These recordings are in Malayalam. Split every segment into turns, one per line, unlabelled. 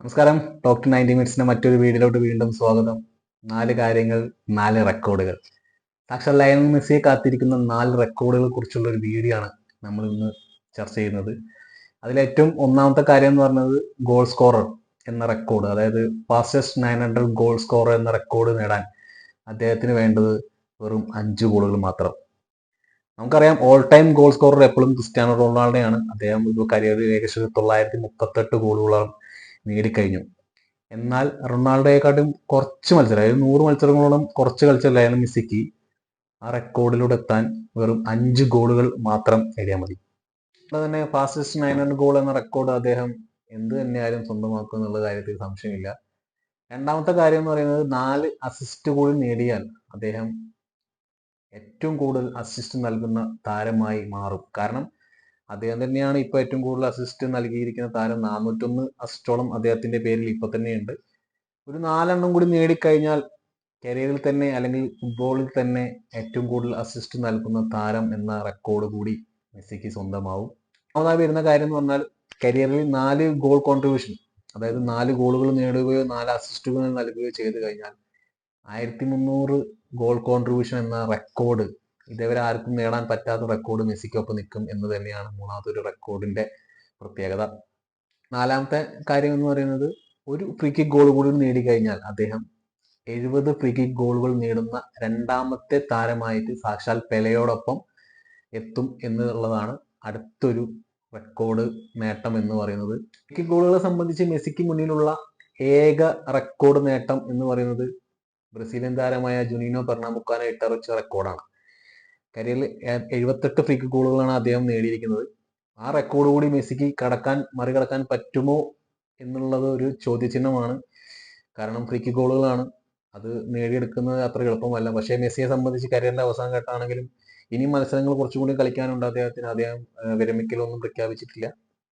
നമസ്കാരം. ഡോക്ടർ നയന്റി മിനിറ്റ്സിന്റെ മറ്റൊരു വീഡിയോയിലോട്ട് വീണ്ടും സ്വാഗതം. നാല് കാര്യങ്ങൾ നാല് റെക്കോർഡുകൾ സാക്ഷാൽ ലയണൽ മെസ്സിയെ കാത്തിരിക്കുന്ന നാല് റെക്കോർഡുകളെ കുറിച്ചുള്ള ഒരു വീഡിയോ ആണ് നമ്മൾ ഇന്ന് ചർച്ച ചെയ്യുന്നത്. അതിലേറ്റവും ഒന്നാമത്തെ കാര്യം എന്ന് പറഞ്ഞത് ഗോൾ സ്കോറർ എന്ന റെക്കോർഡ് അതായത് fastest nine hundred goal scorer എന്ന റെക്കോർഡ് നേടാൻ അദ്ദേഹത്തിന് വേണ്ടത് വെറും അഞ്ച് ഗോളുകൾ മാത്രം. നമുക്കറിയാം ഓൾ ടൈം ഗോൾ സ്കോറർ എപ്പോഴും ക്രിസ്ത്യാനോ റൊണാൾഡോയാണ്. അദ്ദേഹം ഒരു കരിയറിൽ ഏകദേശം തൊള്ളായിരത്തി മുപ്പത്തെട്ട് ഗോളുകളാണ് നേടിക്കഴിഞ്ഞു. എന്നാൽ റൊണാൾഡോയെക്കാട്ടും കുറച്ച് മത്സരം അതായത് നൂറ് മത്സരങ്ങളോളം കുറച്ച് കളിച്ച ലയണൽ മെസ്സിക്ക് ആ റെക്കോർഡിലൂടെ എത്താൻ വെറും അഞ്ച് ഗോളുകൾ മാത്രം നേടിയാൽ മതി. അതുകൊണ്ട് തന്നെ ഫാസ്റ്റസ്റ്റ് നയൻ ഹൺഡ്രഡ് ഗോൾ എന്ന റെക്കോർഡ് അദ്ദേഹം എന്ത് തന്നെയായാലും സ്വന്തമാക്കും എന്നുള്ള കാര്യത്തിൽ സംശയമില്ല. രണ്ടാമത്തെ കാര്യം എന്ന് പറയുന്നത് നാല് അസിസ്റ്റ് കൂടി നേടിയാൽ അദ്ദേഹം ഏറ്റവും കൂടുതൽ അസിസ്റ്റ് നൽകുന്ന താരമായി മാറും. കാരണം അദ്ദേഹം തന്നെയാണ് ഇപ്പൊ ഏറ്റവും കൂടുതൽ അസിസ്റ്റ് നൽകിയിരിക്കുന്ന താരം നാനൂറ്റൊന്ന് അസിസ്റ്റോളം അദ്ദേഹത്തിന്റെ പേരിൽ ഇപ്പൊ തന്നെയുണ്ട്. ഒരു നാലെണ്ണം കൂടി നേടിക്കഴിഞ്ഞാൽ കരിയറിൽ തന്നെ അല്ലെങ്കിൽ ഫുട്ബോളിൽ തന്നെ ഏറ്റവും കൂടുതൽ അസിസ്റ്റ് നൽകുന്ന താരം എന്ന റെക്കോർഡ് കൂടി മെസ്സിക്ക് സ്വന്തമാവും. അതായത് വരുന്ന കാര്യം എന്ന് പറഞ്ഞാൽ കരിയറിൽ നാല് ഗോൾ കോൺട്രിബ്യൂഷൻ അതായത് നാല് ഗോളുകൾ നേടുകയോ നാല് അസിസ്റ്റുകൾ നൽകുകയോ ചെയ്തു കഴിഞ്ഞാൽ ആയിരത്തി മുന്നൂറ് ഗോൾ കോൺട്രിബ്യൂഷൻ എന്ന റെക്കോർഡ് ഇതേവരെ ആർക്കും നേടാൻ പറ്റാത്ത റെക്കോർഡ് മെസ്സിക്കൊപ്പം നിൽക്കും എന്ന് തന്നെയാണ് മൂന്നാമത്തെ ഒരു റെക്കോർഡിന്റെ പ്രത്യേകത. നാലാമത്തെ കാര്യം എന്ന് പറയുന്നത് ഒരു ഫ്രീ കിക്ക് ഗോൾ കൂടി നേടിക്കഴിഞ്ഞാൽ അദ്ദേഹം എഴുപത് ഫ്രീ കിക്ക് ഗോളുകൾ നേടുന്ന രണ്ടാമത്തെ താരമായിട്ട് സാക്ഷാൽ പെലയോടൊപ്പം എത്തും എന്നുള്ളതാണ് അടുത്തൊരു റെക്കോർഡ് നേട്ടം എന്ന് പറയുന്നത്. ഫ്രീ കിക്ക് ഗോളുകളെ സംബന്ധിച്ച് മെസ്സിക്ക് മുന്നിലുള്ള ഏക റെക്കോർഡ് നേട്ടം എന്ന് പറയുന്നത് ബ്രസീലിയൻ താരമായ ജുനീനോ പെർണാമുക്കാനെ ഇട്ടറിച്ച റെക്കോർഡാണ് കരിയറിൽ എഴുപത്തെട്ട് ഫ്രീ ഗോളുകളാണ് അദ്ദേഹം നേടിയിരിക്കുന്നത്. ആ റെക്കോർഡ് കൂടി മെസ്സിക്ക് കടക്കാൻ മറികടക്കാൻ പറ്റുമോ എന്നുള്ളത് ഒരു ചോദ്യചിഹ്നമാണ്. കാരണം ഫ്രീ ഗോളുകളാണ് അത് നേടിയെടുക്കുന്നത് അത്ര എളുപ്പമല്ല. പക്ഷേ മെസ്സിയെ സംബന്ധിച്ച് കരിയറിന്റെ അവസാനം ഘട്ടമാണെങ്കിലും ഇനി മത്സരങ്ങൾ കുറച്ചും കൂടി കളിക്കാനുണ്ട് അദ്ദേഹത്തിന്. അദ്ദേഹം വിരമിക്കലൊന്നും പ്രഖ്യാപിച്ചിട്ടില്ല.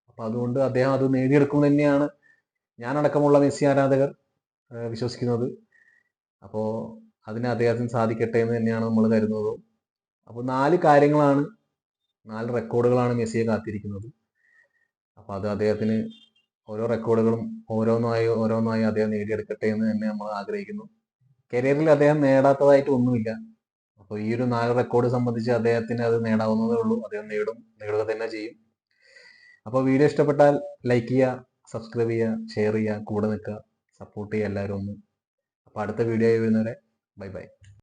അപ്പൊ അതുകൊണ്ട് അദ്ദേഹം അത് നേടിയെടുക്കും തന്നെയാണ് ഞാനടക്കമുള്ള മെസ്സി ആരാധകർ വിശ്വസിക്കുന്നത്. അപ്പോൾ അതിന് അദ്ദേഹത്തിന് സാധിക്കട്ടെ എന്ന് തന്നെയാണ് നമ്മൾ കരുതുന്നത്. അപ്പോൾ നാല് കാര്യങ്ങളാണ് നാല് റെക്കോർഡുകളാണ് മെസ്സിയെ കാത്തിരിക്കുന്നത്. അപ്പോൾ അത് അദ്ദേഹത്തിന് ഓരോ റെക്കോർഡുകളും ഓരോന്നായി ഓരോന്നായി അദ്ദേഹം നേടിയെടുക്കട്ടെ എന്ന് തന്നെ നമ്മൾ ആഗ്രഹിക്കുന്നു. കരിയറിൽ അദ്ദേഹം നേടാത്തതായിട്ട് ഒന്നുമില്ല. അപ്പോൾ ഈ ഒരു നാല് റെക്കോർഡ് സംബന്ധിച്ച് അദ്ദേഹത്തിന് അത് നേടാവുന്നതേ ഉള്ളൂ. അദ്ദേഹം നേടും നേടുക തന്നെ ചെയ്യും. അപ്പോൾ വീഡിയോ ഇഷ്ടപ്പെട്ടാൽ ലൈക്ക് ചെയ്യുക സബ്സ്ക്രൈബ് ചെയ്യുക ഷെയർ ചെയ്യുക കൂടെ നിൽക്കുക സപ്പോർട്ട് ചെയ്യുക എല്ലാവരും ഒന്ന്. അപ്പോൾ അടുത്ത വീഡിയോ ആയി വരുന്നവരെ ബൈ ബൈ